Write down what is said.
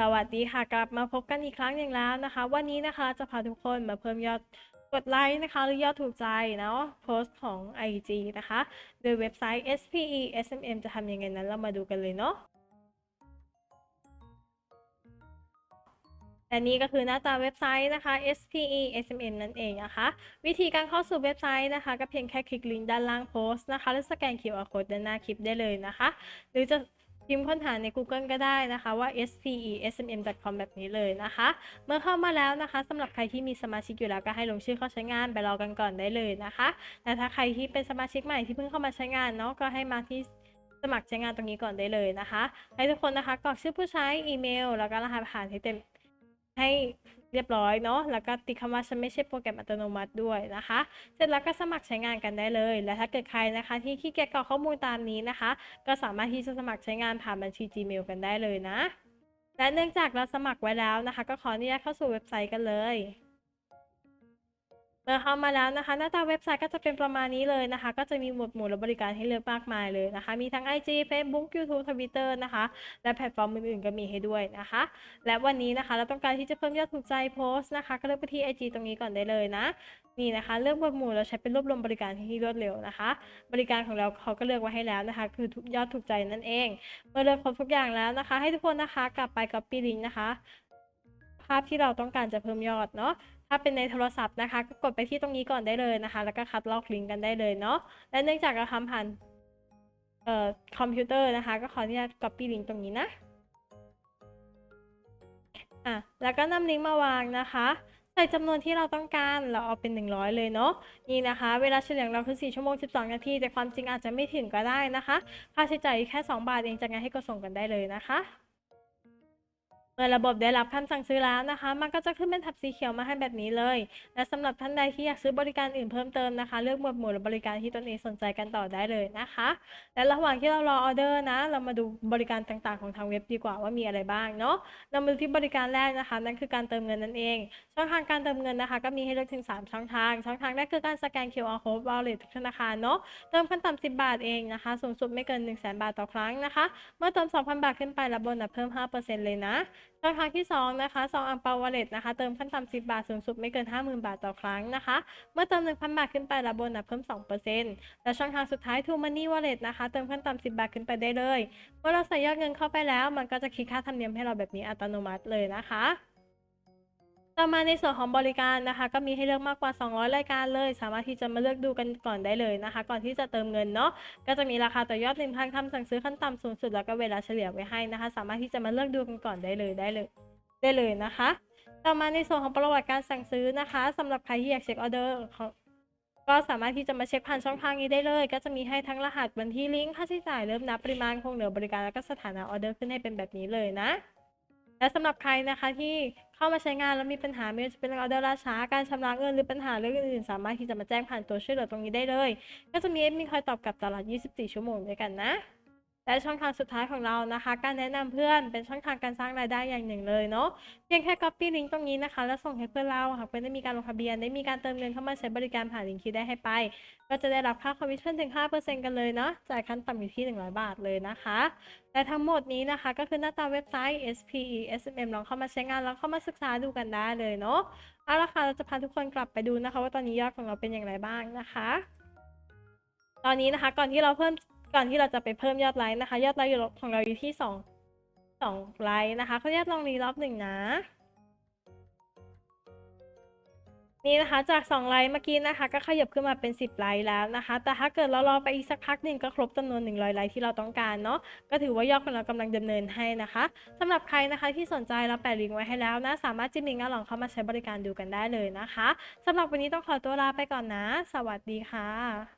สวัสดีค่ะกลับมาพบกันอีกครั้งหนึ่งแล้วนะคะ วันนี้นะคะจะพาทุกคนมาเพิ่มยอดกดไลค์นะคะ หรือยอดถูกใจเนาะโพสต์ของ IG นะคะ โดยเว็บไซต์ SPE SMM จะทำยังไงนั้นเรามาดูกันเลยเนาะและนี่ก็คือหน้าตาเว็บไซต์นะคะ SPE SMM นั่นเองนะคะ วิธีการเข้าสู่เว็บไซต์นะคะ ก็เพียงแค่คลิกลิงก์ด้านล่างโพสต์นะคะ แล้วสแกน QR code ด้านหน้าคลิปได้เลยนะคะ หรือจะ พิมพ์ค้นหาใน Google ก็ได้นะคะว่า spesmm.com แบบนี้เลยนะคะ เมื่อเข้ามาแล้วนะคะสำหรับใครที่มีสมาชิกอยู่แล้วก็ให้ลงชื่อเข้าใช้งานไปรอกันก่อนได้เลยนะคะแต่ถ้าใครที่เป็นสมาชิกใหม่ที่เพิ่งเข้ามาใช้งานเนาะก็ให้มาที่สมัครใช้งานตรงนี้ก่อนได้เลยนะคะ ให้ทุกคนนะคะกรอกชื่อผู้ใช้อีเมล แล้วก็รหัสผ่านให้เต็มให้ เรียบร้อยเนาะแล้วก็ติดคำว่าฉันไม่ใช่โปรแกรมอัตโนมัติด้วยนะคะ เสร็จแล้วก็สมัครใช้งานกันได้เลย และถ้าเกิดใครนะคะ ที่ขี้เกียจกรอกข้อมูลตามนี้นะคะ ก็สามารถที่จะสมัครใช้งานผ่านบัญชี Gmail กันได้เลยนะและเนื่องจากเราสมัครไว้แล้วนะคะ ก็ขออนุญาตเข้าสู่เว็บไซต์กันเลย เมื่อเข้ามาแล้วนะคะ หน้าตาเว็บไซต์ก็จะเป็นประมาณนี้เลยนะคะ ก็จะมีหมวดหมู่และบริการให้เลือกมากมายเลยนะคะ มีทั้ง IG Facebook YouTube Twitter นะคะ และแพลตฟอร์มอื่นๆก็มีให้ด้วยนะคะ และวันนี้นะคะ เราต้องการที่จะเพิ่มยอดถูกใจโพสต์นะคะ ก็เลือกไปที่ IG ตรงนี้ก่อนได้เลยนะ นี่นะคะ เลือกหมวดหมู่เราใช้เป็นรวบรวมบริการที่รวดเร็วนะคะ บริการของเราเขาก็เลือกไว้ให้แล้วนะคะ คือยอดถูกใจนั่นเอง เมื่อเลือกครบทุกอย่างแล้วนะคะ ให้ทุกคนนะคะ กลับไป copy link นะคะ ภาพที่เราต้องการจะเพิ่มยอดเนาะ ถ้าเป็นในโทรศัพท์นะคะ ก็กดไปที่ตรงนี้ก่อนได้เลยนะคะ แล้วก็คัดลอกลิงก์กันได้เลยเนาะ และเนื่องจากเราทำผ่านเอ่อคอมพิวเตอร์นะคะ ก็ขออนุญาต copy ลิงก์ตรงนี้นะ อะ แล้วก็นำลิงก์มาวางนะคะใส่จำนวนที่เราต้องการเราเอาเป็น 100 เลยเนาะนี่นะคะ เวลาเฉลี่ยเราคือ 4 ชั่วโมง 12 นาที แต่ความจริงอาจจะไม่ถึงก็ได้นะคะ ค่าใช้จ่ายแค่ 2 บาทเองจากนั้นให้กดส่งกันได้เลยนะคะ เมื่อระบบได้รับคำสั่งซื้อแล้วนะคะ มันก็จะขึ้นเป็นแถบสีเขียวมาให้แบบนี้เลย และสำหรับท่านใดที่อยากซื้อบริการอื่นเพิ่มเติมนะคะ เลือกหมวดหมู่หรือบริการที่ตนเองสนใจกันต่อได้เลยนะคะ และระหว่างที่เรารอออเดอร์นะ เรามาดูบริการต่างๆของทางเว็บดีกว่าว่ามีอะไรบ้างเนาะเรามาดูที่บริการแรกนะคะ นั่นคือการเติมเงินนั่นเอง ช่องทางการเติมเงินนะคะ ก็มีให้เลือกถึง 3 ช่องทาง ช่องทางแรกคือการสแกน QR code wallet ทุกธนาคารเนาะ เติมขั้นต่ำ10 บาทเองนะคะ สูงสุดไม่เกิน 1 0 0 0 0แบาทต่อครั้งนะคะ เมื่อเติม 2,000 บาทขึ้นไปรับโบนัสเพิ่ม 5%เลยนะช่องทางที่ 2 นะคะซองอังเปาวอลเล็ตนะคะ เติมขั้นต่ำ10 บาท สูงสุดไม่เกิน 50,000 บาทต่อครั้งนะคะ เมื่อเติม 1,000 บาทขึ้นไปรับโบนัสเพิ่ม 2%และช่องทางสุดท้าย True Money Wallet นะคะ เติมขั้นต่ำ10 บาทขึ้นไปได้เลย เมื่อเราใส่ยอดเงินเข้าไปแล้ว มันก็จะคิดค่าธรรมเนียมให้เราแบบนี้อัตโนมัติเลยนะคะ ต่อมาในส่วนของบริการนะคะ ก็มีให้เลือกมากกว่า 200 รายการเลย สามารถที่จะมาเลือกดูกันก่อนได้เลยนะคะ ก่อนที่จะเติมเงินเนาะก็จะมีราคาต่อยอด1,000คำสั่งซื้อขั้นต่ำสูงสุดแล้วก็เวลาเฉลี่ยไว้ให้นะคะ สามารถที่จะมาเลือกดูกันก่อนได้เลยได้เลยได้เลยนะคะ ต่อมาในส่วนของประวัติการสั่งซื้อนะคะสำหรับใครที่อยากเช็คออเดอร์ของก็สามารถที่จะมาเช็คผ่านช่องทางนี้ได้เลย ก็จะมีให้ทั้งรหัสบัญชีลิงก์ค่าใช้จ่ายเริ่มนับปริมาณคงเหลือบริการแล้วก็สถานะออเดอร์ขึ้นให้เป็นแบบนี้เลยนะและสำหรับใครนะคะที่ เข้ามาใช้งานแล้วมีปัญหาไม่ว่าจะเป็นเรื่องออเดอร์ล่าช้าการชำระเงินหรือปัญหาเรื่องอื่นๆ สามารถที่จะมาแจ้งผ่านตัวช่วยเหลือตรงนี้ได้เลย ก็จะมีเอมมินคอยตอบกลับตลอด 24 ชั่วโมงด้วยกันนะ และช่องทางสุดท้ายของเรานะคะ การแนะนำเพื่อนเป็นช่องทางการสร้างรายได้อย่างหนึ่งเลยเนาะเพียงแค่ copy ลิงก์ตรงนี้นะคะ แล้วส่งให้เพื่อนเราหากเพื่อนได้มีการลงทะเบียนได้มีการเติมเงินเข้ามาใช้บริการผ่านลิงก์ที่ได้ให้ไป ก็จะได้รับค่าคอมมิชชั่นถึง 5%กันเลยเนาะจ่ายขั้นต่ำอยู่ที่ 100 บาทเลยนะคะและทั้งหมดนี้นะคะก็คือหน้าตาเว็บไซต์ SPE SMM ลองเข้ามาใช้งานลองเข้ามาศึกษาดูกันได้เลยเนาะเอาละค่ะเราจะพาทุกคนกลับไปดูนะคะ ว่าตอนนี้ยอดของเราเป็นอย่างไรบ้างนะคะ ตอนนี้นะคะก่อนที่เราเพิ่ม ก่อนที่เราจะไปเพิ่มยอดไลค์นะคะ ยอดไลค์ของเราอยู่ที่สองสองไลค์นะคะเขาอนุญาตลองรีรอบหนึ่งนะ นี่นะคะจาก2ไลค์เมื่อกี้นะคะ ก็ขยับขึ้นมาเป็น 10ไลค์แล้วนะคะ แต่ถ้าเกิดเรารอไปอีกสักพักหนึ่งก็ครบจำนวน 100ไลค์ที่เราต้องการเนาะก็ถือว่ายอดของเรากำลังดำเนินให้นะคะสำหรับใครนะคะที่สนใจเราแปะลิงก์ไว้ให้แล้วนะ สามารถจิ้มลิงก์แล้วลองเข้ามาใช้บริการดูกันได้เลยนะคะสำหรับวันนี้ต้องขอตัวลาไปก่อนนะ สวัสดีค่ะ